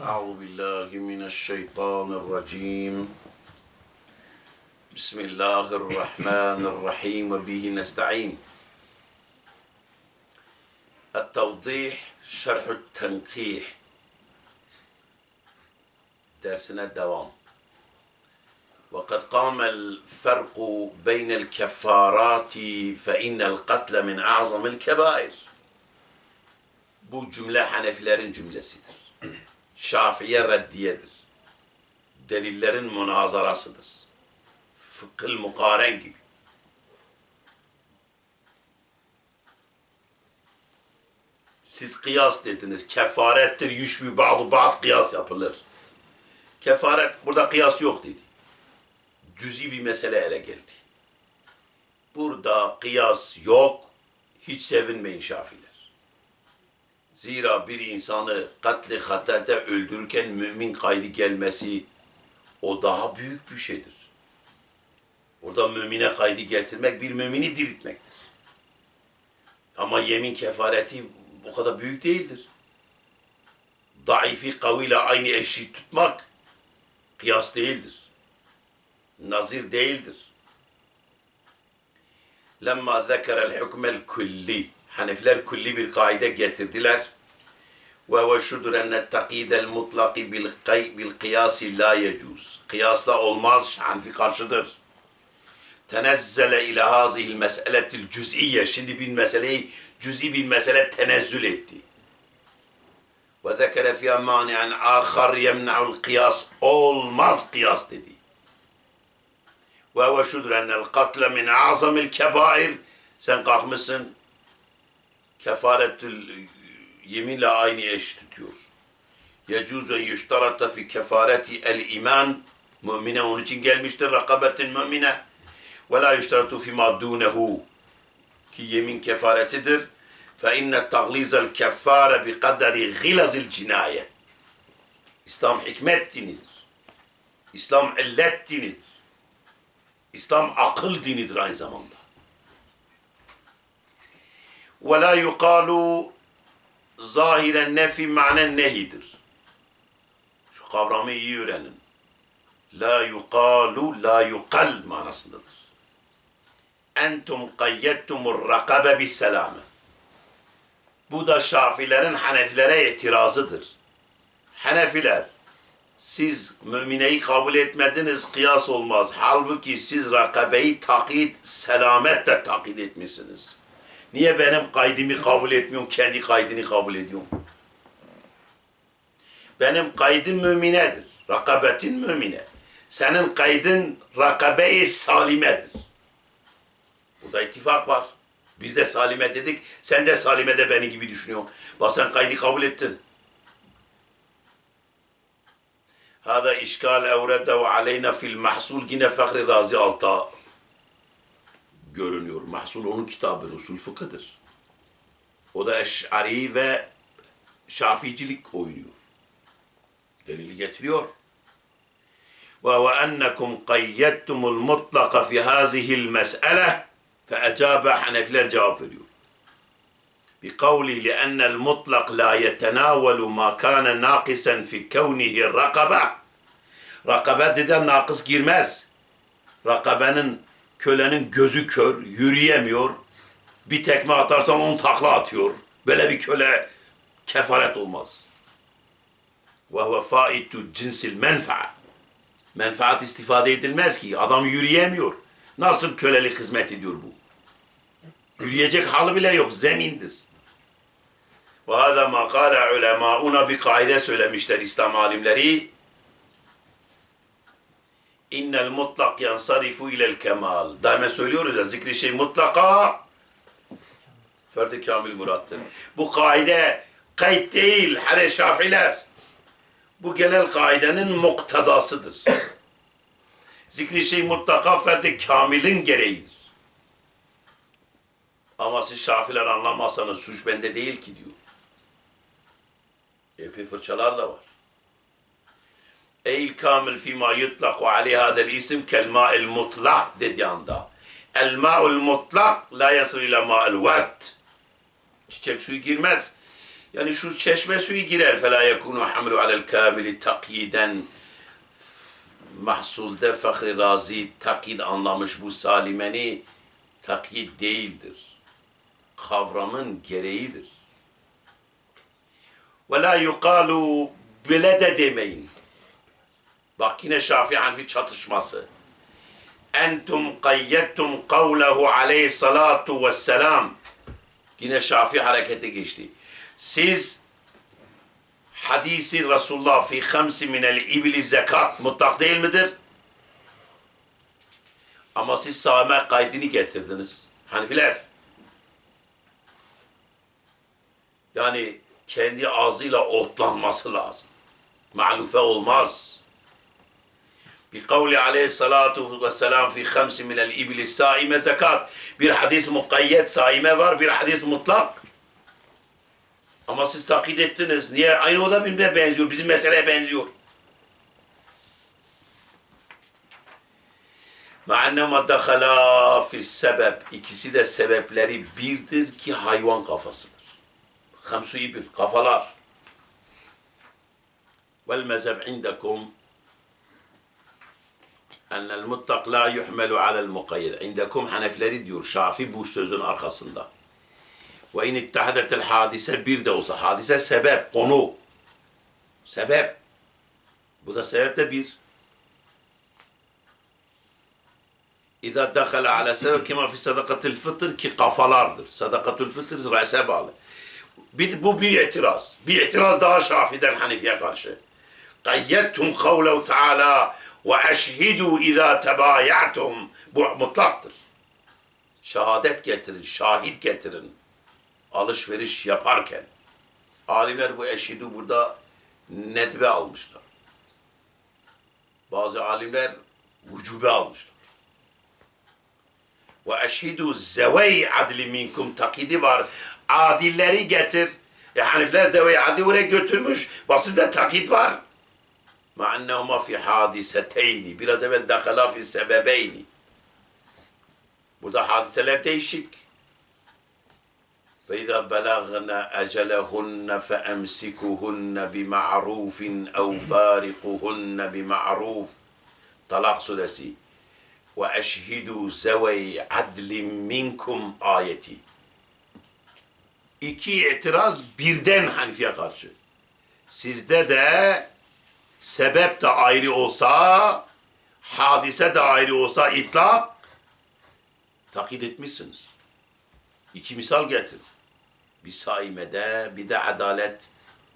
أعوذ بالله من الشيطان الرجيم بسم الله الرحمن الرحيم وبه نستعين التوضيح شرح التنقيح dersine devam. وقد قام الفرق بين الكفارات فإن القتل من أعظم الكبائر. Bu cümle Hanefilerin cümlesidir. Şafiye reddiyedir. Delillerin münazarasıdır. Fıkhıl mukaren gibi. Siz kıyas dediniz. Kefarettir, yüşbü ba'du ba'd kıyas yapılır. Kefaret, burada kıyas yok dedi. Cüzi bir mesele ele geldi. Burada kıyas yok, hiç sevinmeyin Şafiler. Zira bir insanı katli hatete öldürürken mümin kaydı gelmesi o daha büyük bir şeydir. Orada mümine kaydı getirmek bir mümini diriltmektir. Ama yemin kefareti bu kadar büyük değildir. Daifi kavıyla aynı eşit tutmak kıyas değildir. Nazir değildir. Lemma zekerel hükmel kulli. Hanefiler kulli bir kaide getirdiler. Ve ve şudur enne takidel mutlaki bil, bil kıyasi la yecuz. Kıyasla olmaz. Hanefi karşıdır. Tenezzele ile hazihil meseletil cüz'iyye. Şimdi bir meseleyi cüz'i bir mesele tenezzül etti. Ve zekere fiyâ mani'en âkhar yemna'ul kıyas. Olmaz kıyas dedi. Ve ve şudur ennel katle min azamil kebair. Sen kalkmışsın kefaretül yeminle aynı eş tutuyorsun. Yecuzu yüştarata fi kefareti el iman. Mümine onun için gelmiştir. Rakabetin mümine. Ve la yüştaratu fi ma dunehu. Ki yemin kefaretidir. Fe inne taglizel keffare bi kaderi gilazil cinaye. İslam hikmet dinidir. İslam illet dinidir. İslam akıl dinidir aynı zamanda. Ve la yukalu zahiren nefi manen nehidir. Şu kavramı iyi öğrenin. La yukalu la yukal manasındadır. Entum kayyettumur rakabe bis selame. Bu da Şafilerin Hanefilere itirazıdır. Hanefiler, siz mümineyi kabul etmediniz, kıyas olmaz. Halbuki siz rakabeyi takid, selametle takid etmişsiniz. Niye benim kaydımı kabul etmiyorsun, kendi kaydını kabul ediyorsun? Benim kaydım müminedir. Rakabetin mümine. Senin kaydın rakabe-i salimedir. Burada ittifak var. Biz de salime dedik. Sen de salime de beni gibi düşünüyorsun. Bak sen kaydı kabul ettin. Hada işgal evredehu aleyna fil mahsul yine Fahri Razi alta görünüyor. Mahsul onun kitabı usul fıkıdır. O da eş'ari ve şaficilik oynuyor. Delili getiriyor. Ve ve ennekum qayyettumul mutlaka fi hazihil mes'ele fe ecabe Hanefiler cevap veriyor. بقوله لأن المطلق لا يتناول ما كان ناقصا في كونه رقبة Rakabe dedi nakıs girmez. Rakabenin kölenin gözü kör, yürüyemiyor. Bir tekme atarsan onu takla atıyor. Böyle bir köle kefaret olmaz. Ve huve faitu cinsil menfaat. Menfaat istifade edilmez ki. Adam yürüyemiyor. Nasıl kölelik hizmet ediyor bu? Yürüyecek halı bile yok. Zemindir. Ve hâdâ mâ kâle ulemâuna bir kaide söylemişler İslam alimleri. İnnel mutlak yansarifu ilel kemal. Daima söylüyoruz ya zikri şey mutlaka ferdi kamil murattır. Bu kaide kayıt değil hele şafiler. Bu genel kaidenin muktedasıdır. zikri şey mutlaka ferdi kamilin gereğidir. Ama siz şafiler anlamazsanız suç bende değil ki diyor. Epey fırçalar da var. Eyl kamil fima yutlaku aleyh hadel isim kel ma'il mutlak dediği anda. El ma'ul mutlak la yasıl ila ma'il vert. Çiçek suyu girmez. Yani şu çeşme suyu girer. Fela yekunu hamlu alel kamili takyiden mahsulde Fahri Razi takid anlamış bu salimeni takid değildir. Kavramın gereğidir. Ve la yukalu bile de demeyin. Bak yine Şafii Hanefi çatışması. Entum kayyettum kavlehu aleyhissalatu vesselam. Yine Şafii harekete geçti. Siz hadisi Resulullah fi hamsi minel ibli zekat mutlak değil midir? Ama siz sağme kaydını getirdiniz. Hanifiler. Yani kendi ağzıyla otlanması lazım. Ma'lufe olmaz. Bir kavli aleyhissalatu vesselam fi hamsi minel ibli saime zekat. Bir hadis mukayyet saime var, bir hadis mutlak. Ama siz taklit ettiniz. Niye? Aynı o da birbirine benziyor. Bizim meseleye benziyor. Ma'annema dakhala fi sebep. İkisi de sebepleri birdir ki hayvan kafasıdır. Hamsuyi bir. Kafalar. Vel mezheb ennel mutlak la yuhmelu alel mukayyed. İndekum Hanefileri diyor. Şafi bu sözün arkasında. Ve in ittehadetel hadise bir de olsa. Hadise sebep, konu. Sebep. Bu da sebep de bir. İza dakhala ala sebep kima fi sadakatil fıtır ki kafalardır. Sadakatul fıtır re'se bağlı. Bir, bu bir itiraz. Bir itiraz daha Şafi'den Hanifi'ye karşı. Kayyettum kavlehu teala ve eşhidu izâ tebâya'tum. Bu mutlaktır. Şehadet getirin, şahit getirin. Alışveriş yaparken. Alimler bu eşhidu burada nedbe almışlar. Bazı alimler vücube almışlar. Ve eşhidu zevey adli minkum takidi var. Adilleri getir. E Hanifler zevey adli oraya götürmüş. Bak sizde takid var. Ma ennehuma fi hadiseteyni. Biraz evvel dakhala fi sebebeyni. Burada hadiseler değişik. Ve izâ belagna ecelehunne fe emsikuhunne bi ma'rufin ev fârikuhunne bi ma'ruf. Talak suresi. Ve eşhidû zevey adlin minkum ayeti. İki itiraz birden Hanifi'ye karşı. Sizde de sebep de ayrı olsa, hadise de ayrı olsa itlak takid etmişsiniz. İki misal getir. Bir saimede, bir de adalet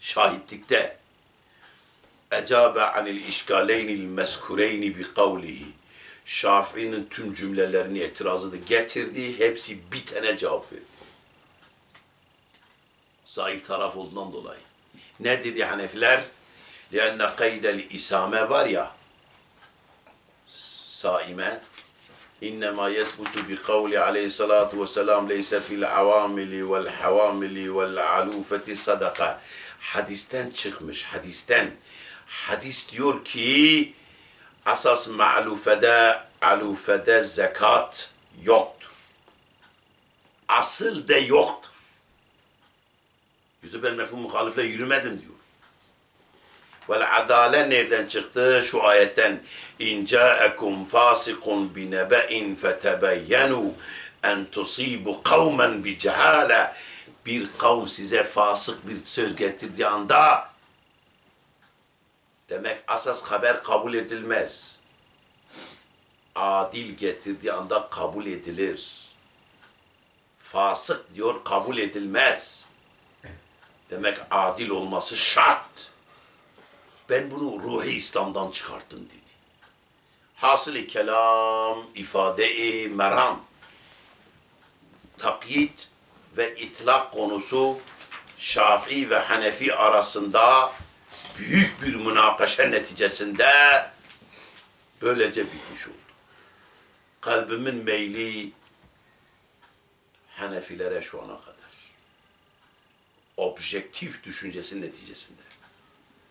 şahitlikte. Ecabe anil işgaleynil meskureyni bi kavlihi. Şafii'nin tüm cümlelerini itirazını getirdi. Hepsi bir tane cevap verdi. Zayıf taraf olduğundan dolayı. Ne dedi Hanefiler? لأن قيد الإسامة باريا سائمة إنما يثبت بقول عليه الصلاة والسلام ليس في العوامل والحوامل والعلوفة صدقة. حديثتان تشخمش حديثتان حديث ديور كي أساس معلوفة دا علوفة دا زكاة يقدر. أصل دا يقدر. يتبع المفهوم مخالف لا يرمدم ديور. Vel adale nereden çıktı? Şu ayetten in ca'akum fasikun bi nebe'in fetebeyyenu en tusibu kavmen bi cehale bir kavm size fasık bir söz getirdiği anda demek asas haber kabul edilmez. Adil getirdiği anda kabul edilir. Fasık diyor kabul edilmez. Demek adil olması şart ben bunu ruhi İslam'dan çıkarttım dedi. Hasılı kelam, ifade-i meram, takyit ve itlak konusu Şafii ve Hanefi arasında büyük bir münakaşa neticesinde böylece bitmiş oldu. Kalbimin meyli Hanefilere şu ana kadar. Objektif düşüncesi neticesinde.